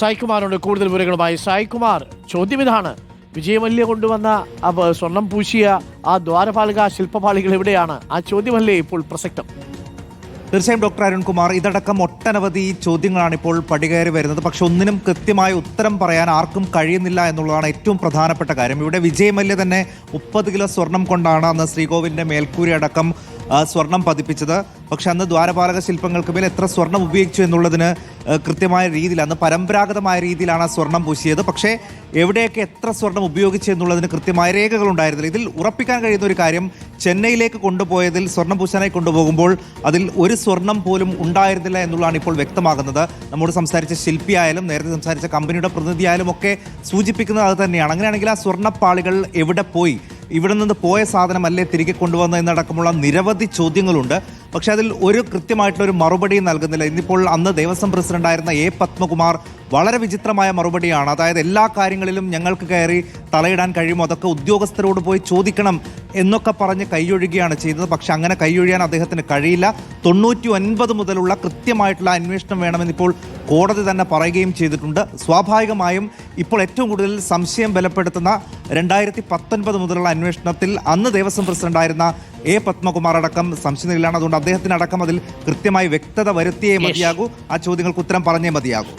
സായികുമാറുണ്ട്. കൂടുതൽ വിവരങ്ങളുമായി സായികുമാർ. ചോദ്യം ഇതാണ്. വിജയമല്യ കൊണ്ടുവന്ന സ്വർണം പൂശിയ ആ ദ്വാരപാലിക ശില്പപാളികൾ എവിടെയാണ്? ആ ചോദ്യമല്ലേ ഇപ്പോൾ പ്രസക്തം. തീർച്ചയായും ഡോക്ടർ അരുൺകുമാർ ഇതടക്കം ഒട്ടനവധി ചോദ്യങ്ങളാണ് ഇപ്പോൾ പടികയറി വരുന്നത്. പക്ഷെ ഒന്നിനും കൃത്യമായ ഉത്തരം പറയാൻ ആർക്കും കഴിയുന്നില്ല എന്നുള്ളതാണ് ഏറ്റവും പ്രധാനപ്പെട്ട കാര്യം. ഇവിടെ വിജയമല്യ തന്നെ മുപ്പത് കിലോ സ്വർണം കൊണ്ടാണ് അന്ന് ശ്രീകോവിലിന്റെ മേൽക്കൂരി അടക്കം സ്വർണം പതിപ്പിച്ചത്. പക്ഷെ അന്ന് ദ്വാരപാലക ശില്പങ്ങൾക്ക് മേൽ എത്ര സ്വർണം ഉപയോഗിച്ചു എന്നുള്ളതിന് കൃത്യമായ രീതിയിൽ അന്ന് പരമ്പരാഗതമായ രീതിയിലാണ് ആ സ്വർണം പൂശിയത്. പക്ഷേ എവിടെയൊക്കെ എത്ര സ്വർണം ഉപയോഗിച്ചു എന്നുള്ളതിന് കൃത്യമായ രേഖകൾ ഉണ്ടായിരുന്നില്ല. ഇതിൽ ഉറപ്പിക്കാൻ കഴിയുന്ന ഒരു കാര്യം ചെന്നൈയിലേക്ക് കൊണ്ടുപോയതിൽ സ്വർണം പൂശാനായി കൊണ്ടുപോകുമ്പോൾ അതിൽ ഒരു സ്വർണം പോലും ഉണ്ടായിരുന്നില്ല എന്നുള്ളതാണ് ഇപ്പോൾ വ്യക്തമാകുന്നത്. നമ്മോട് സംസാരിച്ച ശില്പിയായാലും നേരത്തെ സംസാരിച്ച കമ്പനിയുടെ പ്രതിനിധിയായാലും ഒക്കെ സൂചിപ്പിക്കുന്നത് അത് തന്നെയാണ്. അങ്ങനെയാണെങ്കിൽ ആ സ്വർണപ്പാളികൾ എവിടെ പോയി? ഇവിടെ നിന്ന് പോയ സാധനമല്ലേ തിരികെ കൊണ്ടുവന്ന എന്നടക്കമുള്ള നിരവധി ചോദ്യങ്ങളുണ്ട്. പക്ഷെ അതിൽ ഒരു കൃത്യമായിട്ടുള്ള ഒരു മറുപടിയും നൽകുന്നില്ല. ഇന്നിപ്പോൾ അന്ന് ദേവസ്വം പ്രസിഡന്റായിരുന്ന എ പത്മകുമാർ വളരെ വിചിത്രമായ മറുപടിയാണ്. അതായത് എല്ലാ കാര്യങ്ങളിലും ഞങ്ങൾക്ക് കയറി തലയിടാൻ കഴിയുമോ? അതൊക്കെ ഉദ്യോഗസ്ഥരോട് പോയി ചോദിക്കണം എന്നൊക്കെ പറഞ്ഞ് കൈയൊഴുകയാണ് ചെയ്തത് പക്ഷെ അങ്ങനെ കൈയൊഴിയാൻ അദ്ദേഹത്തിന് കഴിയില്ല. തൊണ്ണൂറ്റി ഒൻപത് മുതലുള്ള കൃത്യമായിട്ടുള്ള അന്വേഷണം വേണമെന്ന് ഇപ്പോൾ കോടതി തന്നെ പറയുകയും ചെയ്തിട്ടുണ്ട്. സ്വാഭാവികമായും ഇപ്പോൾ ഏറ്റവും കൂടുതൽ സംശയം ബലപ്പെടുത്തുന്ന രണ്ടായിരത്തി പത്തൊൻപത് മുതലുള്ള അന്വേഷണത്തിൽ അന്ന് ദേവസ്വം പ്രസിഡന്റായിരുന്ന എ പത്മകുമാർ അടക്കം സംശയനിലാണ് അതുകൊണ്ട് അദ്ദേഹത്തിനടക്കം അതിൽ കൃത്യമായി വ്യക്തത വരുത്തിയേ മതിയാകൂ. ആ ചോദ്യങ്ങൾക്ക് ഉത്തരം പറഞ്ഞേ മതിയാകൂ.